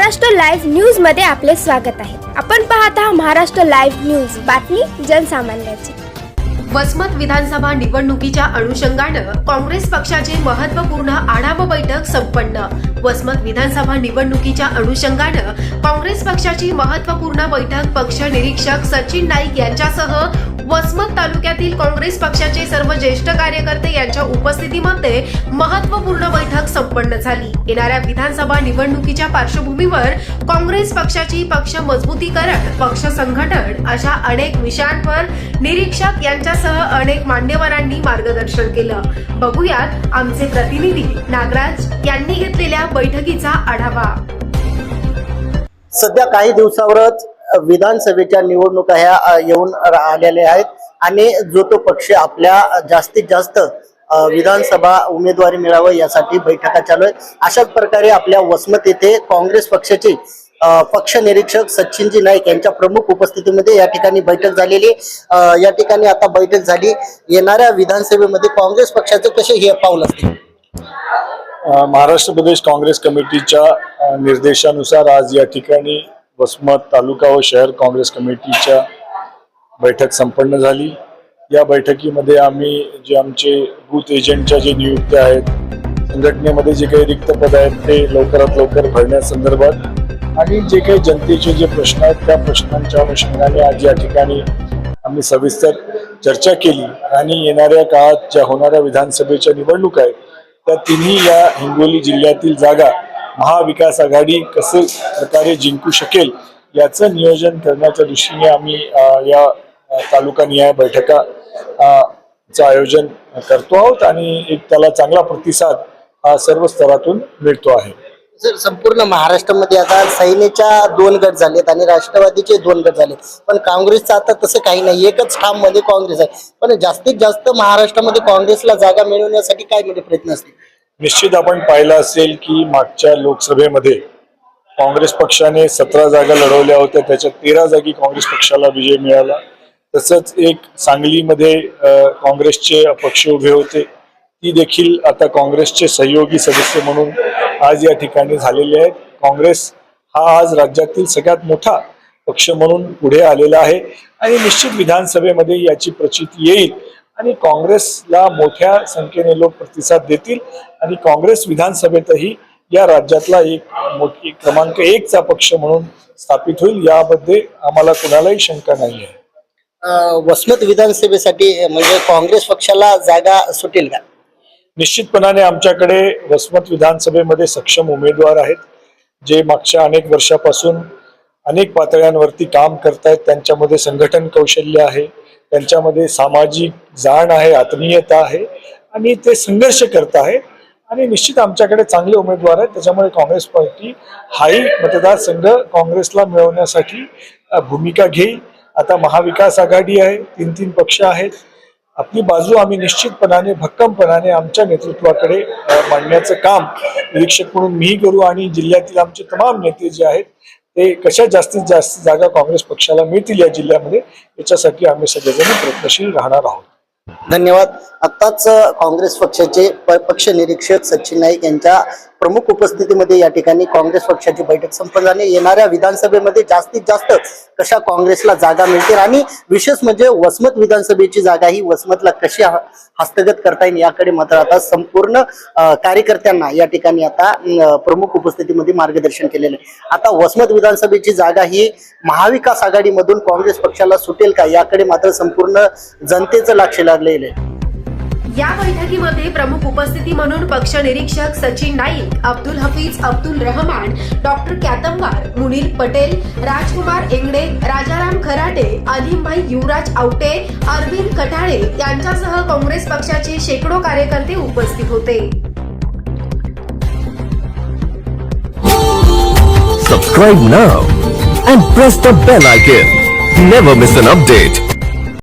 Maharashtra live न्यूजमध्ये आपले स्वागत आहे. आपण पाहत आहात महाराष्ट्र लाईव्ह न्यूज. बातमी जनसामान्याची. वसमत विधानसभा निवडणुकीच्या अनुषंगानं काँग्रेस पक्षाची महत्त्वपूर्ण आढावा बैठक संपन्न. वसमत विधानसभा निवडणुकीच्या अनुषंगानं काँग्रेस पक्षाची महत्त्वपूर्ण बैठक पक्ष निरीक्षक सचिन नाईक यांच्यासह वसमत तालुक्यातील काँग्रेस पक्षाचे सर्व ज्येष्ठ कार्यकर्ते यांच्या उपस्थितीमध्ये महत्त्वपूर्ण बैठक संपन्न झाली. येणाऱ्या विधानसभा निवडणुकीच्या पार्श्वभूमीवर काँग्रेस पक्षाची पक्ष मजबूतीकरण पक्ष संघटन अशा अनेक विषयांवर निरीक्षक यांच्यासह अनेक मान्यवरांनी मार्गदर्शन केलं. बघूयात आमचे प्रतिनिधी नागराज यांनी घेतलेल्या बैठकीचा आढावा. सध्या काही दिवसावरच विधानसभेच्या निवडणुका ह्या येऊन रा- आलेल्या आहेत. आणि जो तो पक्ष आपल्या जास्तीत जास्त विधानसभा उमेदवारी मिळावं यासाठी बैठका चालू आहेत. अशाच प्रकारे आपल्या वसमत येथे काँग्रेस पक्षाचे पक्ष निरीक्षक सचिनजी नाईक यांच्या प्रमुख उपस्थितीमध्ये या ठिकाणी बैठक झालेली या ठिकाणी आता बैठक झाली. येणाऱ्या विधानसभेमध्ये काँग्रेस पक्षाचे कसे हे पाऊल असतील? महाराष्ट्र प्रदेश काँग्रेस कमिटीच्या निर्देशानुसार आज या ठिकाणी वसमत तालुका व शहर काँग्रेस कमिटीच्या बैठक संपन्न झाली. या बैठकीमध्ये आम्ही जे आमचे बूथ एजंटच्या जे नियुक्त्या आहेत संघटनेमध्ये जे काही रिक्त पद आहेत ते लवकरात लवकर भरण्यासंदर्भात आणि जे काही जनतेचे जे प्रश्न आहेत त्या प्रश्नांच्या अनुषंगाने आज या ठिकाणी आम्ही सविस्तर चर्चा केली आणि येणाऱ्या काळात ज्या होणाऱ्या विधानसभेच्या निवडणूक आहेत त्या तिन्ही या हिंगोली जिल्ह्यातील जागा महाविकास आघाडी कसे प्रकारे जिंकू शकेल याचं नियोजन करण्याच्या दृष्टीने आम्ही या तालुका तालुकानिहाय बैठका चं आयोजन करतो आहोत आणि एक त्याला चांगला प्रतिसाद हा सर्व स्तरातून मिळतो आहे. सर संपूर्ण महाराष्ट्रामध्ये आता सैनेच्या दोन गट झालेत आणि राष्ट्रवादीचे दोन गट झाले पण काँग्रेसचं आता तसं काही नाही. एकच ठाममध्ये काँग्रेस आहे. पण जास्तीत जास्त महाराष्ट्रामध्ये काँग्रेसला जागा मिळवण्यासाठी काय म्हणजे प्रयत्न असतील? निश्चित आपण पाहिलं असेल की मागच्या लोकसभेमध्ये काँग्रेस पक्षाने सतरा जागा लढवल्या होत्या त्याच्यात तेरा जागी काँग्रेस पक्षाला विजय मिळाला. तसंच एक सांगलीमध्ये काँग्रेसचे अपक्ष उभे होते. ती देखील आता काँग्रेसचे सहयोगी सदस्य म्हणून आज या ठिकाणी झालेले आहेत. काँग्रेस हा आज राज्यातील सगळ्यात मोठा पक्ष म्हणून पुढे आलेला आहे. आणि निश्चित विधानसभेमध्ये याची प्रचिती येईल. आणि काँग्रेसला मोठ्या संख्येने लोक प्रतिसाद देतील. आणि काँग्रेस विधानसभेतही या राज्यातला एक मोठी क्रमांक एकचा पक्ष म्हणून स्थापित होईल. यामध्ये आम्हाला कुणालाही शंका नाही आहे. वसमत विधानसभेसाठी म्हणजे काँग्रेस पक्षाला जागा सुटेल का? निश्चितपणाने आमच्याकडे वसमत विधानसभेमध्ये सक्षम उमेदवार आहेत जे मागच्या अनेक वर्षापासून अनेक पातळ्यांवरती काम करतायत. त्यांच्यामध्ये संघटन कौशल्य आहे. त्यांच्यामध्ये सामाजिक जाण आहे आत्मीयता आहे आणि ते संघर्ष करत आहे. आणि निश्चित आमच्याकडे चांगले उमेदवार आहेत. त्याच्यामुळे काँग्रेस पार्टी हाही मतदारसंघ काँग्रेसला मिळवण्यासाठी भूमिका घेईल. आता महाविकास आघाडी आहे तीन तीन पक्ष आहेत. आपली बाजू आम्ही निश्चितपणाने भक्कमपणाने आमच्या नेतृत्वाकडे मांडण्याचं काम निरीक्षक म्हणून मीही करू आणि जिल्ह्यातील आमचे तमाम नेते जे आहेत ते कशा जास्तीत जास्त जागा काँग्रेस पक्षाला मिळतील या जिल्ह्यामध्ये याच्यासाठी आम्ही सगळेजण प्रयत्नशील राहणार आहोत. धन्यवाद. आत्ताच काँग्रेस पक्षाचे प- पक्ष निरीक्षक सचिन नाईक यांच्या प्रमुख उपस्थितीमध्ये या ठिकाणी काँग्रेस पक्षाची बैठक संपन्न झाली. येणाऱ्या विधानसभेमध्ये जास्तीत जास्त कशा काँग्रेसला जागा मिळतील आणि विशेष म्हणजे वसमत विधानसभेची जागा ही वसमतला कशी ह- हस्तगत करता येईल याकडे मात्र आता संपूर्ण कार्यकर्त्यांना या ठिकाणी आता प्रमुख उपस्थितीमध्ये मार्गदर्शन केलेलं आहे. आता वसमत विधानसभेची जागा ही महाविकास आघाडीमधून काँग्रेस पक्षाला सुटेल का याकडे मात्र संपूर्ण जनतेचं लक्ष लागले आहे या बैठकीमध्ये प्रमुख उपस्थिती म्हणून पक्ष निरीक्षक सचिन नाईक अब्दुल हफीज अब्दुल रहमान डॉक्टर कॅतंबार मुनील पटेल राजकुमार एंगडे राजाराम खराटे अलिमभाई युवराज आवटे अरविंद कटाळे यांच्यासह काँग्रेस पक्षाचे शेकडो कार्यकर्ते उपस्थित होते Subscribe now and press the bell icon. Never miss an update.